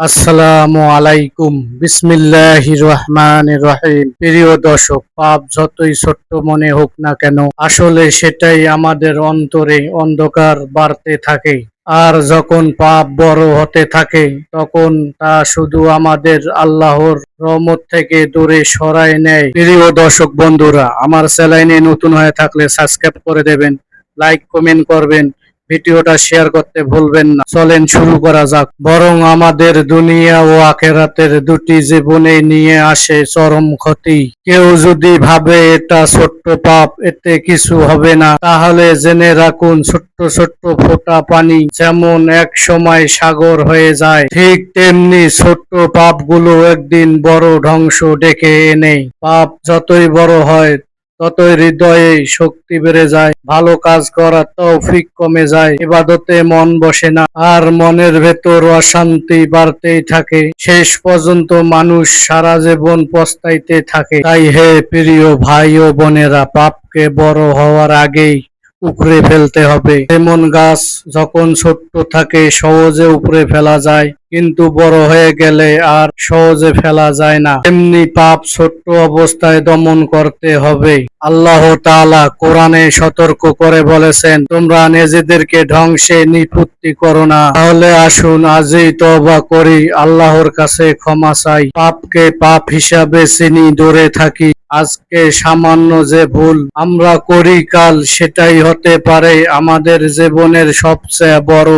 আসসালামু আলাইকুম। বিসমিল্লাহ রহমান রহিম। প্রিয় দর্শক, পাপ যতই ছোট্ট মনে হোক না কেন, আসলে সেটাই আমাদের অন্তরে অন্ধকার বাড়তে থাকে। আর যখন পাপ বড় হতে থাকে, তখন তা শুধু আমাদের আল্লাহর রহমত থেকে দূরে সরায় নেয়। প্রিয় দর্শক বন্ধুরা, আমার চ্যানেলে নতুন হয়ে থাকলে সাবস্ক্রাইব করে দেবেন, লাইক, কমেন্ট করবেন। ভিডিওটা শেয়ার করতে ভুলবেন না। চলেন শুরু করা যাক। বরং আমাদের দুনিয়া ও আখেরাতের দুটি জীবনে নিয়ে আসে চরম ক্ষতি। কেউ যদি ভাবে এটা ছোট্ট পাপ, এতে কিছু হবে না। তাহলে জেনে রাখুন, ছোট্ট ছোট্ট ফোঁটা পানি যেমন এক সময় সাগর হয়ে যায়, ঠিক তেমনি ছোট্ট পাপগুলো একদিন বড় ধ্বংস ডেকে এনে। পাপ যতই বড় হয় ততই হৃদয়ে শক্তি বেড়ে যায়। ভালো কাজ করার তৌফিক কমে যায়। ইবাদতে মন বসে না। আর মনের ভেতর অশান্তি বাড়তেই থাকে। শেষ পর্যন্ত মানুষ সারা জীবন পস্তাইতে থাকে। তাই হে প্রিয় ভাই ও বোনেরা, পাপকে বড় হওয়ার আগেই উপড়ে ফেলতে হবে। যেমন গাছ যখন ছোট্ট থাকে, সহজে উপড়ে ফেলা যায়। কিন্তু বড় হয়ে গেলে আর সহজে ফেলা যায় না। এমনি পাপ ছোট্ট অবস্থায় দমন করতে হবে। আল্লাহ তাআলা কোরআনে সতর্ক করে বলেছেন, তোমরা নিজেদেরকে ধ্বংসে নিপুত্তি করো না। তাহলে আসুন, আজই তওবা করি, আল্লাহর কাছে ক্ষমা চাই। পাপকে পাপ হিসাবে চিনি দূরে থাকি। আজকে সামান্য যে ভুল আমরা করি, কাল সেটাই হতে পারে আমাদের জীবনের সবচেয়ে বড়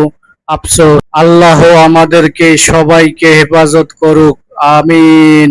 আফসোস। আল্লাহ আমাদেরকে সবাইকে হেফাজত করুক। আমিন।